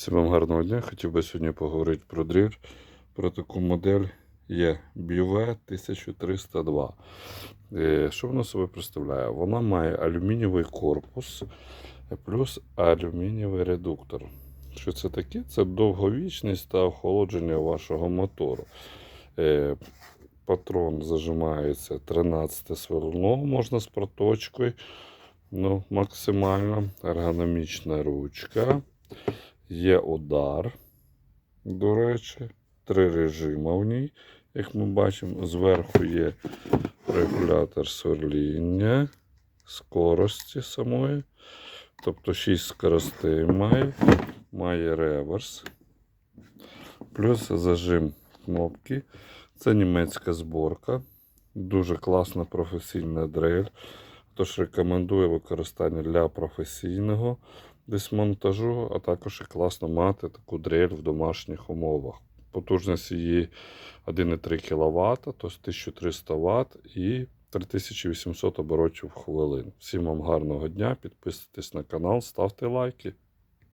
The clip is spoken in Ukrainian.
Всім вам гарного дня. Хотів би сьогодні поговорити про дріль, про таку модель є BUV 1302. Е, Що вона себе представляє? Вона має алюмінієвий корпус плюс алюмінієвий редуктор. Що це таке? Це довговічність та охолодження вашого мотору. Е, Патрон зажимається 13 сверло, можна з проточкою. Ну, максимально ергономічна ручка. Є удар, до речі, три режими в ній. Як ми бачимо, зверху є регулятор сверління, скорості самої. Тобто 6 скоростей має, має реверс. Плюс зажим кнопки. Це німецька зборка. Дуже класна професійна дрель. Тож рекомендую використання для професійного десь монтажу, а також і класно мати таку дрель в домашніх умовах. Потужність її 1,3 кВт, тобто 1300 Вт і 3800 оборотів в хвилин. Всім вам гарного дня, підписуйтесь на канал, ставте лайки.